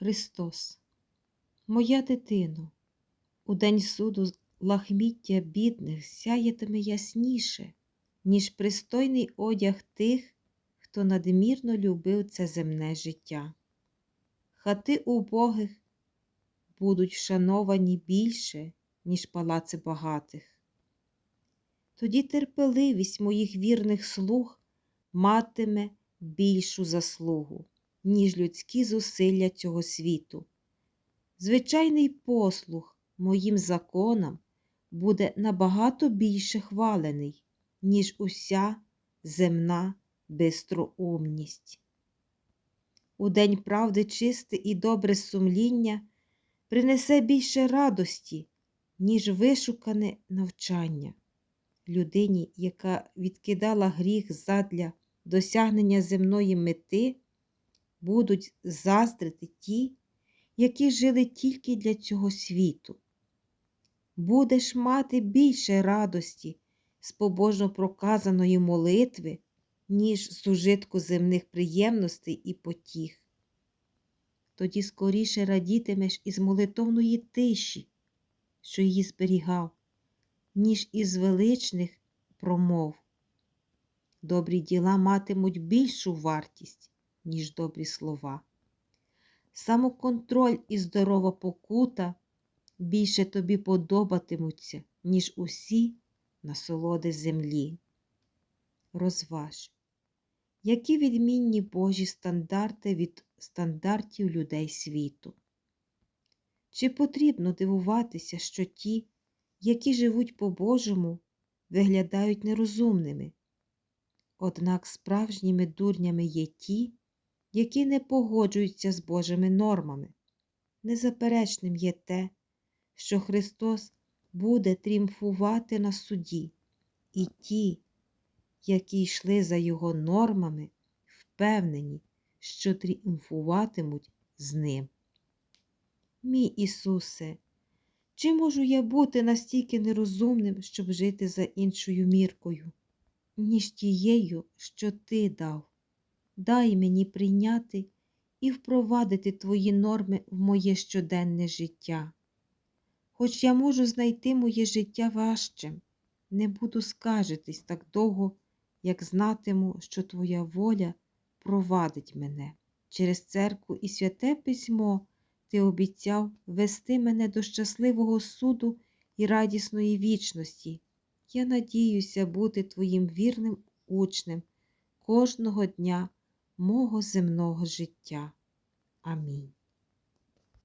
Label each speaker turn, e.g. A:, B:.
A: Христос, моя дитино, у день суду лахміття бідних сяєтиме ясніше, ніж пристойний одяг тих, хто надмірно любив це земне життя. Хати убогих будуть вшановані більше, ніж палаци багатих. Тоді терпеливість моїх вірних слуг матиме більшу заслугу, ніж людські зусилля цього світу. Звичайний послух моїм законам буде набагато більше хвалений, ніж уся земна бистроумність. У день правди чисте і добре сумління принесе більше радості, ніж вишукане навчання. Людині, яка відкидала гріх задля досягнення земної мети, будуть заздрити ті, які жили тільки для цього світу. Будеш мати більше радості з побожно проказаної молитви, ніж з ужитку земних приємностей і потіх. Тоді скоріше радітимеш із молитовної тиші, що її зберігав, ніж із величних промов. Добрі діла матимуть більшу вартість, ніж добрі слова. Самоконтроль і здорова покута більше тобі подобатимуться, ніж усі насолоди землі. Розваж, які відмінні Божі стандарти від стандартів людей світу. Чи потрібно дивуватися, що ті, які живуть по-божому, виглядають нерозумними? Однак справжніми дурнями є ті, які не погоджуються з Божими нормами. Незаперечним є те, що Христос буде тріумфувати на суді, і ті, які йшли за Його нормами, впевнені, що тріумфуватимуть з ним. Мій Ісусе, чи можу я бути настільки нерозумним, щоб жити за іншою міркою, ніж тією, що Ти дав? Дай мені прийняти і впровадити Твої норми в моє щоденне життя. Хоч я можу знайти моє життя важчим, не буду скажитись так довго, як знатиму, що Твоя воля провадить мене. Через церкву і святе письмо Ти обіцяв вести мене до щасливого суду і радісної вічності. Я надіюся бути Твоїм вірним учнем кожного дня мого земного життя. Амінь.